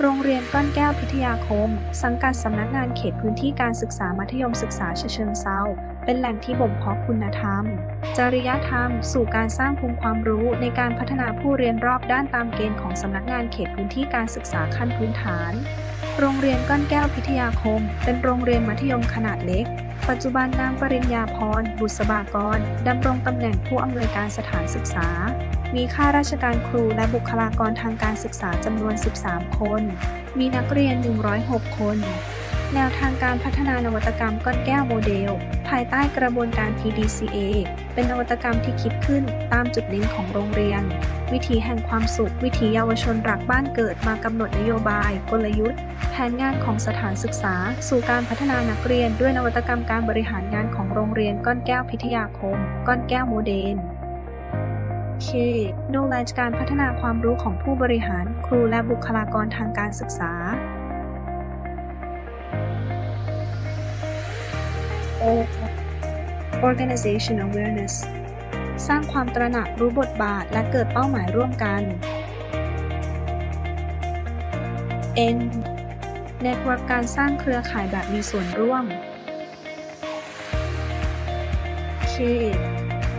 โรงเรียนก้อนแก้วพิทยาคม สังกัดสำนักงานเขตพื้นที่การศึกษามัธยมศึกษาเชิงเซาเป็นแหล่งที่บ่มเพาะคุณธรรม จริยธรรม สู่การสร้างภูมิความรู้ในการพัฒนาผู้เรียนรอบด้านตามเกณฑ์ของสำนักงานเขตพื้นที่การศึกษาขั้นพื้นฐาน โรงเรียนก้อนแก้วพิทยาคม เป็นโรงเรียนมัธยมขนาดเล็ก ปัจจุบันนางปริญญาพรบุษบากรดำรงตำแหน่งผู้อำนวยการสถานศึกษา มีข้าราชการครูและบุคลากรทางการศึกษาจำนวน 13 คน มีนักเรียน 106 คน แนวทางการพัฒนานวัตกรรมก้อนแก้วโมเดล ภายใต้กระบวนการ PDCA เป็นนวัตกรรมที่คิดขึ้นตามจุดเน้นของโรงเรียน วิถีแห่งความสุข วิถีเยาวชนรักบ้านเกิดมากำหนดนโยบาย กลยุทธ์ แผนงานของสถานศึกษา สู่การพัฒนานักเรียน ด้วยนวัตกรรมการบริหารงานของโรงเรียนก้อนแก้วพิทยาคม ก้อนแก้วโมเดล K Knowledge การพัฒนาความรู้ของผู้บริหาร ครูและบุคลากรทางการศึกษา O Organization Awareness สร้างความตระหนักรู้บทบาทและเกิดเป้าหมายร่วมกัน N Network การสร้างเครือข่ายแบบมีส่วนร่วม K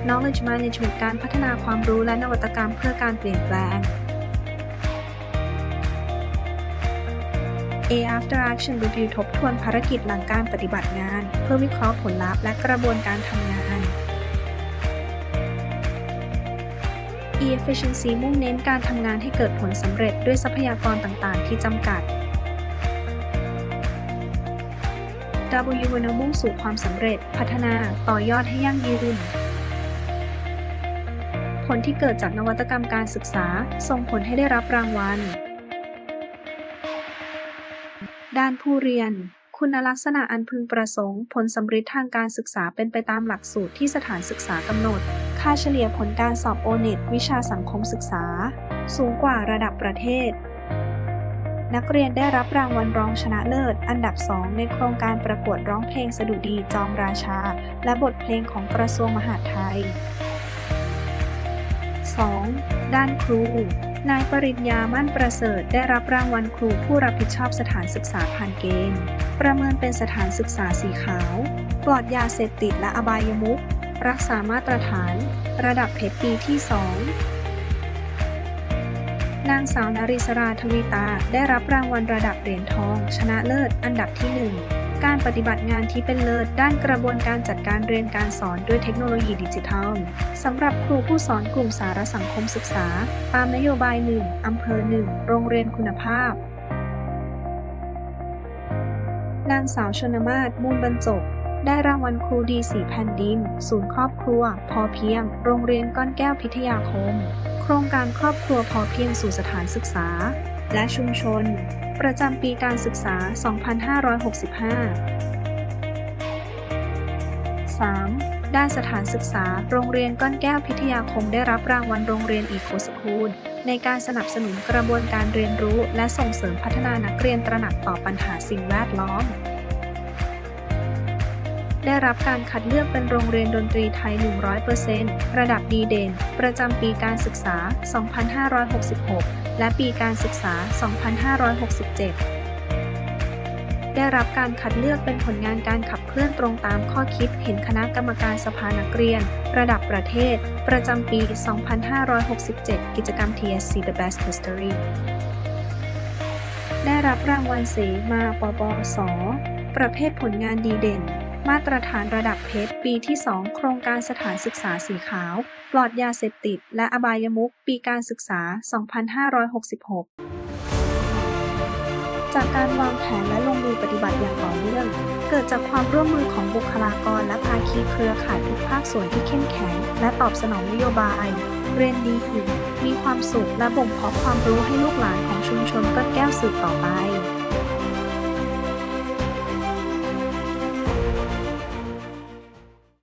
Knowledge Management การพัฒนาความรู้และนวัตกรรมเพื่อการเปลี่ยนแปลง A After Action Review ทบทวนภารกิจหลังการปฏิบัติงาน เพื่อวิเคราะห์ผลลัพธ์และกระบวนการทำงาน E Efficiency มุ่งเน้นการทำงานให้เกิดผลสำเร็จด้วยทรัพยากรต่างๆ ที่จำกัด W วรรณมุ่งสู่ความสำเร็จ พัฒนา ต่อยอดให้ยั่งยืน ลที่เกิดจากนวัตกรรมการศึกษา ส่งผลให้ได้รับรางวัล ด้านผู้เรียน คุณลักษณะอันพึงประสงค์ ผลสำเร็จทางการศึกษาเป็นไปตามหลักสูตรที่สถานศึกษากำหนด ค่าเฉลี่ยผลการสอบโอเน็ตวิชาสังคมศึกษา สูงกว่าระดับประเทศ นักเรียนได้รับรางวัลรองชนะเลิศ อันดับ 2 ในโครงการประกวดร้องเพลงสดุดีจอมราชา และบทเพลงของกระทรวงมหาดไทย 2. ด้านครูนายปริญญามั่นประเสริฐได้รับรางวัลครูผู้รับผิดชอบสถานศึกษาผ่านเกณฑ์ ประเมินเป็นสถานศึกษาสีขาว ปลอดยาเสพติดและอบายมุขรักษามาตรฐาน ระดับเพชรปีที่ 2 นางสาวนาริสราทวีตา ได้รับรางวัลระดับเหรียญทอง ชนะเลิศอันดับที่ 1 การปฏิบัติงานที่เป็นเลิศด้านกระบวนการจัดการเรียนการสอนด้วยเทคโนโลยีดิจิทัลสำหรับครูผู้สอนกลุ่มสารสังคมศึกษา ตามนโยบาย1อำเภอ1โรงเรียนคุณภาพนางสาวชนมาศมูลบรรจบได้รางวัลครูดีสีแผ่นดิน ศูนย์ครอบครัว พอเพียง โรงเรียนก้อนแก้วพิทยาคม โครงการครอบครัวพอเพียงสู่สถานศึกษา และชุมชน ประจำปีการศึกษา 2565 3. ด้านสถานศึกษา โรงเรียนก้อนแก้วพิทยาคมได้รับรางวัลโรงเรียนอีโคสคูล ในการสนับสนุนกระบวนการเรียนรู้ และส่งเสริมพัฒนานักเรียนตระหนักต่อปัญหาสิ่งแวดล้อม ได้รับการคัดเลือกเป็นโรงเรียนดนตรีไทย 100%ระดับดีเด่น ประจำปีการศึกษา 2566 และปีการศึกษา 2567 ได้รับการคัดเลือกเป็นผลงานการขับเคลื่อนตรงตามข้อคิดเห็นคณะกรรมการสภานักเรียน ระดับประเทศ ประจำปี 2567 กิจกรรม TSC The Best History ได้รับรางวัลเสมาปปส ประเภทผลงานดีเด่น มาตรฐานระดับเพชร ปีที่ 2 โครงการสถานศึกษาสีขาว ปลอดยาเสพติด และอบายมุขปีการศึกษา 2566 จากการวางแผนและลงมือปฏิบัติอย่างต่อเนื่อง เกิดจากความร่วมมือของบุคลากรและภาคีเครือข่ายทุกภาคส่วนที่เข้มแข็ง และตอบสนองนโยบาย เรียนดีมีความสุขและบ่มเพาะความรู้ให้ลูกหลานของชุมชนก้อนแก้วสืบต่อไป